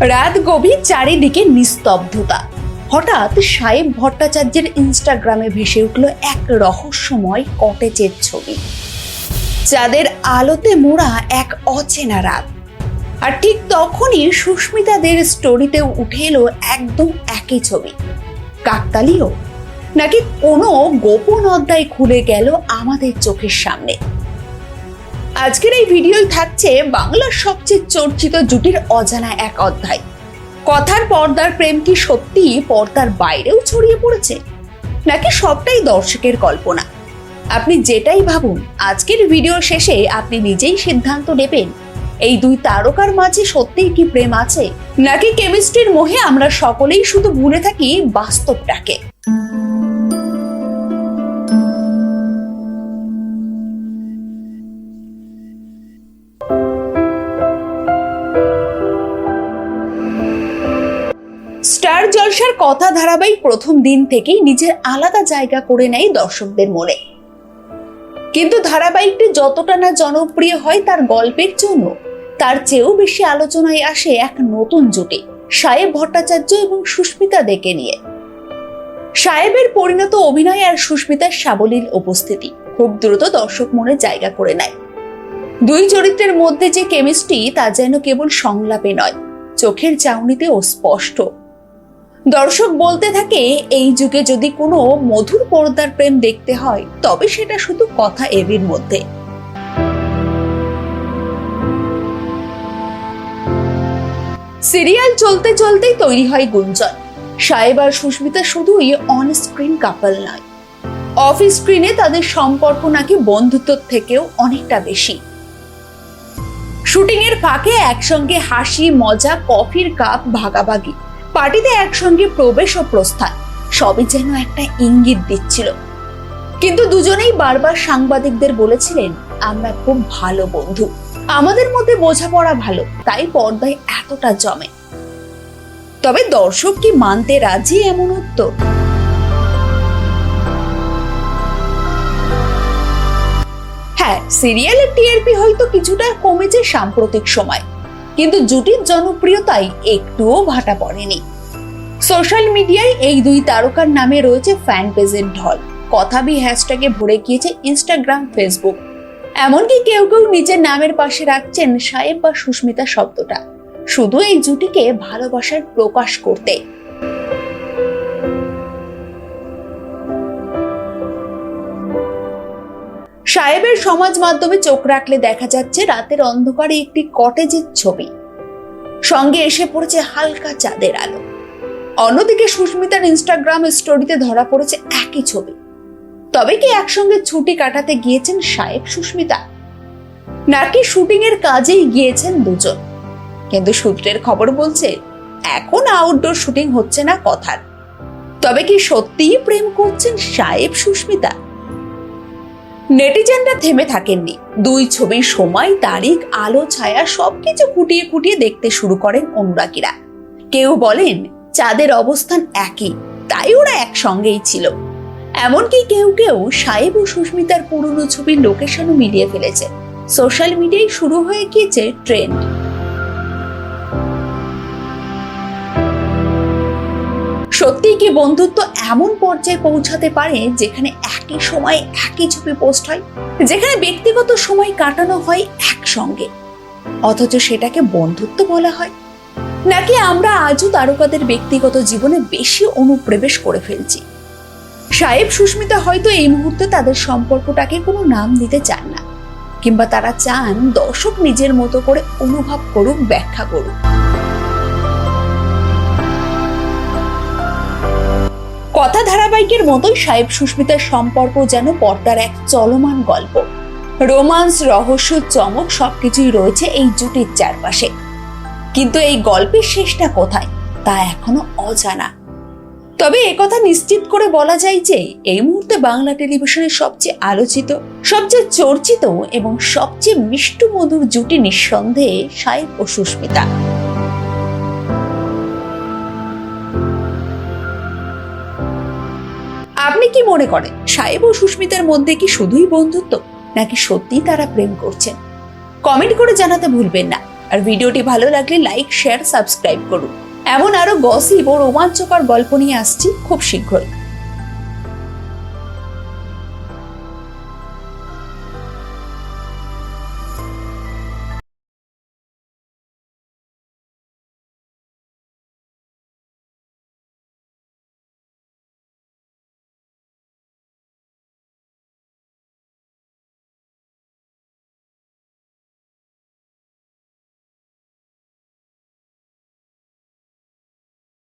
রাত গভীর চারিদিকে নিস্তব্ধতা। হঠাৎ সাহেব ভট্টাচার্যের ইনস্টাগ্রামে ভেসে উঠল এক রহস্যময় কটেজের ছবি। যাদের আলোতে মোড়া এক অচেনা রাত। আর ঠিক তখনই সুস্মিতাদের স্টোরিতে উঠে এলো একদম একই ছবি। কাকতালিও নাকি কোনো গোপন অধ্যায় খুলে গেল আমাদের চোখের সামনে? আজকের এই ভিডিওয় থাকছে বাংলার সবচেয়ে চর্চিত জুটির অজানা এক অধ্যায়। কথার পর্দার প্রেম কি সত্যি, পর্দার বাইরেও ছড়িয়ে পড়েছে? নাকি সবটাই দর্শকের কল্পনা? আপনি যেটাই ভাবুন, আজকের ভিডিও শেষে আপনি নিজেই সিদ্ধান্ত নেবেন, এই দুই তারকার মাঝে সত্যিই কি প্রেম আছে? নাকি কেমিস্ট্রির মোহে আমরা সকলেই শুধু ভুলে থাকি বাস্তবটাকে? স্টার জলসার কথা ধারাবাহিক প্রথম দিন থেকেই নিজের আলাদা জায়গা করে নেয় দর্শকদের মনে। কিন্তু ধারাবাহিকটি যতটা না জনপ্রিয় হয় তার গল্পের জন্য, তার চেয়েও বেশি আলোচনায় আসে এক নতুন জুটি সাহেব ভট্টাচার্য এবং সুস্মিতা দেকে নিয়ে। সাহেবের পরিণত অভিনয় আর সুস্মিতার সাবলীল উপস্থিতি খুব দ্রুত দর্শক মনে জায়গা করে নেয়। দুই চরিত্রের মধ্যে যে কেমিস্ট্রি তা যেন কেবল সংলাপে নয়, চোখের চাউনিতেও স্পষ্ট। দর্শক বলতে থাকে, এই যুগে যদি কোনো মধুর পর্দার প্রেম দেখতে হয়, তবে সেটা শুধু কথা এবির মধ্যে। সিরিয়াল চলতে চলতেই তৈরি হয় গুঞ্জন। সাহেব আর সুস্মিতা শুধুই অন স্ক্রিন কাপল নয় অফ স্ক্রিনে তাদের সম্পর্ক নাকি বন্ধুত্ব থেকেও অনেকটা বেশি। শুটিং এর ফাঁকে একসঙ্গে হাসি, মজা, কফির কাপ, ভাগাভাগি। পার্টিতে একসঙ্গে প্রবেশ ও প্রস্থান। সবই যেন একটা ইঙ্গিত দিচ্ছিল। কিন্তু দুজনেই বারবার সাংবাদিকদের বলেছিলেন, আমরা খুব ভালো বন্ধু। আমাদের মধ্যে বোঝাপড়া ভালো, তাই পর্দায় এতটা জমে। তবে দর্শক কি মানতে রাজি এমন উত্তর? হ্যাঁ সিরিয়ালের টিআরপি হয়তো কিছুটা কমেছে সাম্প্রতিক সময়। কিন্তু জুটির জনপ্রিয়তায় একটুও ভাটা পড়েনি। সোশ্যাল মিডিয়ায় এই দুই তারকার নামে রয়েছে ফ্যান পেজের ঢল কথাবি হ্যাশট্যাগে ভরে গিয়েছে ইনস্টাগ্রাম, ফেসবুক। এমনকি কেউ কেউ নিজের নামের পাশে রাখছেন সাহেব বা সুস্মিতা শব্দটা। শুধু এই জুটিকে ভালোবাসার প্রকাশ করতে। সাহেবের সমাজ মাধ্যমে চোখ রাখলে দেখা যাচ্ছে রাতের অন্ধকারে একটি কটেজের ছবি। সঙ্গে এসে পড়েছে হালকা চাঁদের আলো। অন্যদিকে সুস্মিতার ইনস্টাগ্রাম স্টোরিতে ধরা পড়েছে একই ছবি। তবে কি একসঙ্গে ছুটি কাটাতে গিয়েছেন সাহেব, সুস্মিতা? নাকি শুটিং এর কাজেই গিয়েছেন দুজন? কিন্তু সূত্রের খবর বলছে, এখন আউটডোর শুটিং হচ্ছে না কথার। তবে কি সত্যিই প্রেম করছেন সাহেব, সুস্মিতা? নেটিজেনরা থেমে থাকেননি। দুই ছবির সময়, তারিখ, আলো, ছায়া সবকিছু খুঁটিয়ে খুঁটিয়ে দেখতে শুরু করেন অনুরাগীরা। কেউ বলেন, চাঁদের অবস্থান একই, তাই ওরা একসঙ্গেই ছিল। এমনকি কেউ কেউ সাহেব ও সুস্মিতার পুরনো ছবির লোকেশনও মিলিয়ে ফেলেছে। সোশ্যাল মিডিয়ায় শুরু হয়ে গিয়েছে ট্রেন্ড। সত্যিই কি বন্ধুত্ব এমন পর্যায়ে পৌঁছাতে পারে যেখানে একই সময় একই ছবি পোস্ট হয়? যেখানে ব্যক্তিগত সময় কাটানো হয় একসঙ্গে? অথচ সেটাকে বন্ধুত্ব বলা হয়। নাকি আমরা আজও তারকাদের ব্যক্তিগত জীবনে বেশি অনুপ্রবেশ করে ফেলছি? সাহেব সুস্মিতা হয়তো এই মুহূর্তে তাদের সম্পর্কটাকে কোনো নাম দিতে চান না, কিংবা তারা চান দর্শক নিজের মতো করে অনুভব করুক, ব্যাখ্যা করুক। কথা ধারাবাহিকের মতোই সাহেব সুস্মিতার সম্পর্ক যেন পর্দার এক চলমান গল্প। রোমান্স, রহস্য, চমক সবকিছুই রয়েছে এই জুটির চারপাশে। কিন্তু এই গল্পের শেষটা কোথায়, তা এখনও অজানা। তবে একথা নিশ্চিত করে বলা যায় যে, এই মুহূর্তে বাংলা টেলিভিশনের সবচেয়ে আলোচিত, সবচেয়ে চর্চিত এবং সবচেয়ে মিষ্টু মধুর জুটি নিঃসন্দেহে সাহেব ও সুস্মিতা। আপনি কি মনে করেন, সাহেব ও সুস্মিতার মধ্যে কি শুধুই বন্ধুত্ব, নাকি সত্যি তারা প্রেম করছেন? কমেন্ট করে জানাতে ভুলবেন না, আর ভিডিওটি ভালো লাগলে লাইক, শেয়ার, সাবস্ক্রাইব করুন। এমন আরও গসিব ও রোমাঞ্চকর গল্প নিয়ে আসছি খুব শীঘ্রই।